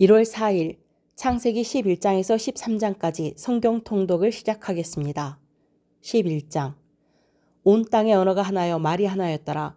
1월 4일 창세기 11장에서 13장까지 성경 통독을 시작하겠습니다. 11장 온 땅의 언어가 하나여 말이 하나였더라.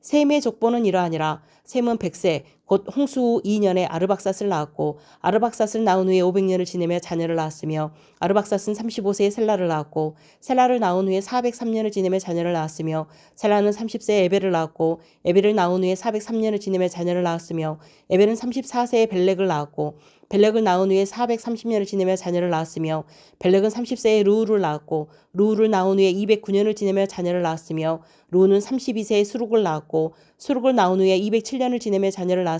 셈의 족보는 이러하니라. 셈은 백세 곧 홍수 후 2년에 아르박삿을 낳았고 아르박삿을 낳은 후에 500년을 지내며 자녀를 낳았으며 아르박삿은 35세에 셀라를 낳았고 셀라를 낳은 후에 403년을 지내며 자녀를 낳았으며 셀라는 30세에 에벨을 낳았고 에벨을 낳은 후에 403년을 지내며 자녀를 낳았으며 에벨은 34세에 벨렉을 낳았고 벨렉을 낳은 후에 430년을 지내며 자녀를 낳았으며 벨렉은 30세에 루우를 낳았고 루우를 낳은 후에 209년을 지내며 자녀를 낳았으며 루우는 32세에 수룩을 낳았고 수룩을 낳은 후에 207년을 지내며 자녀를 낳았으며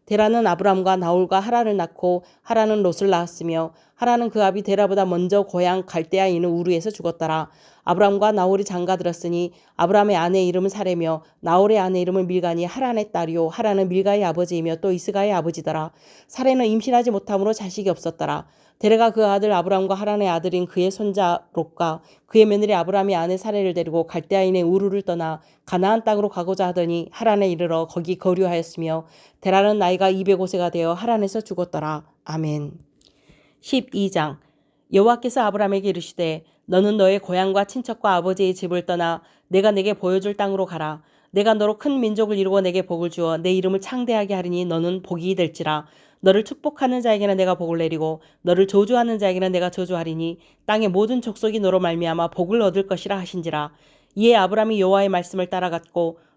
데라는 아브람과 나홀과 하란을 낳고 하란은 롯을 낳았으며 하란은 그 아비 데라보다 먼저 고향 갈대아 있는 우르에서 죽었더라. 아브람과 나홀이 장가들었으니 아브람의 아내 이름은 사레며 나홀의 아내 이름은 밀간이 하란의 딸이요 하란은 밀가의 아버지이며 또 이스가의 아버지더라. 사레는 임신하지 못함으로 자식이 없었더라. 데레가 그 아들 아브람과 하란의 아들인 그의 손자 롯과 그의 며느리 아브람이 아내 사레를 데리고 갈대아인의 우르를 떠나 가나안 땅으로 가고자 하더니 하란에 이르러 거기 거류하였으며 데라는 나이가 205세가 되어 하란에서 죽었더라. 아멘. 12장 여호와께서 아브람에게 이르시되 너는 너의 고향과 친척과 아버지의 집을 떠나 내가 내게 보여줄 땅으로 가라. 내가 너로 큰 민족을 이루고 내게 복을 주어 내 이름을 창대하게 하리니 너는 복이 될지라. 너를 축복하는 자에게는 내가 복을 내리고 너를 저주하는 자에게는 내가 저주하리니 땅의 모든 족속이 너로 말미암아 복을 얻을 것이라 하신지라. 이에 아브람이 여호와의 말씀을 따라갔고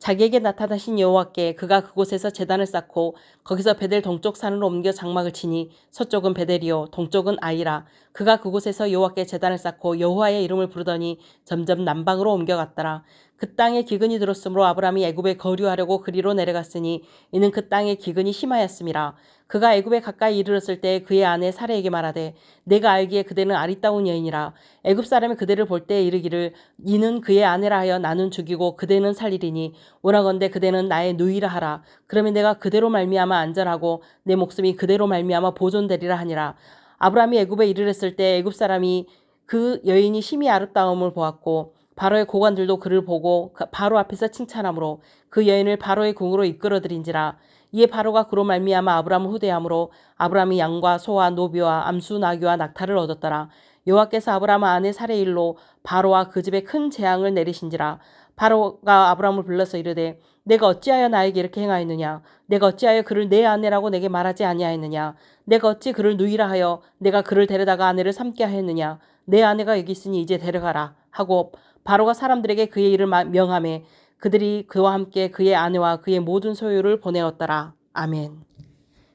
자기에게 나타나신 여호와께 그가 그곳에서 제단을 쌓고 거기서 베델 동쪽 산으로 옮겨 장막을 치니 서쪽은 베델이요 동쪽은 아이라. 그가 그곳에서 여호와께 제단을 쌓고 여호와의 이름을 부르더니 점점 남방으로 옮겨갔더라. 그 땅에 기근이 들었으므로 아브람이 애굽에 거류하려고 그리로 내려갔으니 이는 그 땅에 기근이 심하였음이라. 그가 애굽에 가까이 이르렀을 때 그의 아내 사례에게 말하되 내가 알기에 그대는 아리따운 여인이라. 애굽 사람이 그대를 볼 때 이르기를 이는 그의 아내라 하여 나는 죽이고 그대는 살리리니 오라건대 그대는 나의 누이라 하라. 그러면 내가 그대로 말미암아 안전하고 내 목숨이 그대로 말미암아 보존되리라 하니라. 아브람이 애굽에 이르렀을 때 애굽 사람이 그 여인이 심히 아름다움을 보았고 바로의 고관들도 그를 보고 그 바로 앞에서 칭찬하므로 그 여인을 바로의 궁으로 이끌어들인지라. 이에 바로가 그로 말미암아 아브람을 후대함으로 아브람이 양과 소와 노비와 암수 나귀와 낙타를 얻었더라. 여호와께서 아브람 아내 사레일로 바로와 그 집에 큰 재앙을 내리신지라 바로가 아브람을 불러서 이르되 내가 어찌하여 나에게 이렇게 행하였느냐? 내가 어찌하여 그를 내 아내라고 내게 말하지 아니하였느냐? 내가 어찌 그를 누이라 하여 내가 그를 데려다가 아내를 삼게 하였느냐? 내 아내가 여기 있으니 이제 데려가라. 하고 바로가 사람들에게 그의 일을 명함에 그들이 그와 함께 그의 아내와 그의 모든 소유를 보내었더라. 아멘.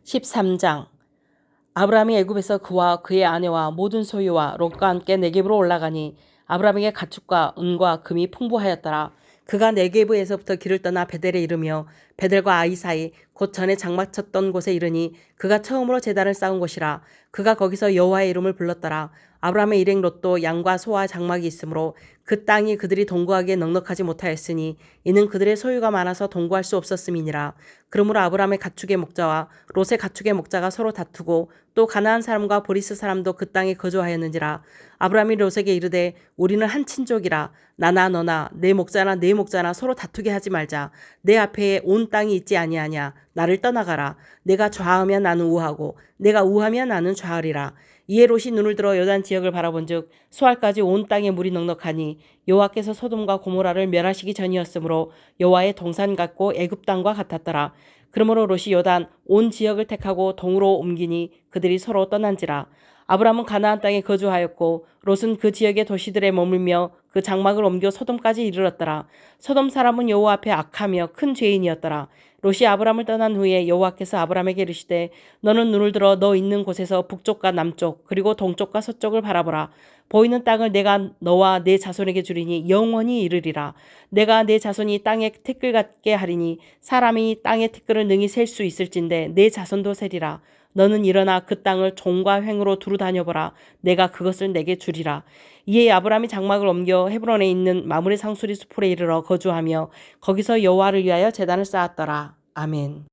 13장. 아브라함이 애굽에서 그와 그의 아내와 모든 소유와 롯과 함께 네겝으로 올라가니 아브라함에게 가축과 은과 금이 풍부하였더라. 그가 네게브에서부터 길을 떠나 베델에 이르며 베델과 아이 사이 곧 전에 장막 쳤던 곳에 이르니 그가 처음으로 제단을 쌓은 곳이라 그가 거기서 여호와의 이름을 불렀더라. 아브라함의 일행 롯도 양과 소와 장막이 있으므로 그 땅이 그들이 동거하기에 넉넉하지 못하였으니 이는 그들의 소유가 많아서 동거할 수 없었음이니라. 그러므로 아브라함의 가축의 목자와 롯의 가축의 목자가 서로 다투고 또 가나안 사람과 보리스 사람도 그 땅에 거주하였는지라. 아브라함이 롯에게 이르되 우리는 한 친족이라 나나 너나 내 목자나 내 목자나 서로 다투게 하지 말자. 내 앞에 온 땅이 있지 아니하냐. 나를 떠나가라. 내가 좌하면 나는 우하고 내가 우하면 나는 좌하리라. 이에 롯이 눈을 들어 요단 지역을 바라본즉 수알까지 온 땅에 물이 넉넉하니 여호와께서 소돔과 고모라를 멸하시기 전이었으므로 여호와의 동산 같고 애굽 땅과 같았더라. 그러므로 롯이 요단 온 지역을 택하고 동으로 옮기니 그들이 서로 떠난지라 아브라함은 가나안 땅에 거주하였고 롯은 그 지역의 도시들에 머물며 그 장막을 옮겨 소돔까지 이르렀더라. 소돔 사람은 여호와 앞에 악하며 큰 죄인이었더라. 롯이 아브라함을 떠난 후에 여호와께서 아브라함에게 이르시되 너는 눈을 들어 너 있는 곳에서 북쪽과 남쪽 그리고 동쪽과 서쪽을 바라보라. 보이는 땅을 내가 너와 내 자손에게 주리니 영원히 이르리라. 내가 내 자손이 땅의 티끌 같게 하리니 사람이 땅의 티끌을 능히 셀 수 있을진데 내 자손도 세리라 너는 일어나 그 땅을 종과 횡으로 두루 다녀보라. 내가 그것을 내게 주리라. 이에 아브라함이 장막을 옮겨 헤브론에 있는 마므레 상수리 수풀에 이르러 거주하며 거기서 여호와를 위하여 제단을 쌓았더라. 아멘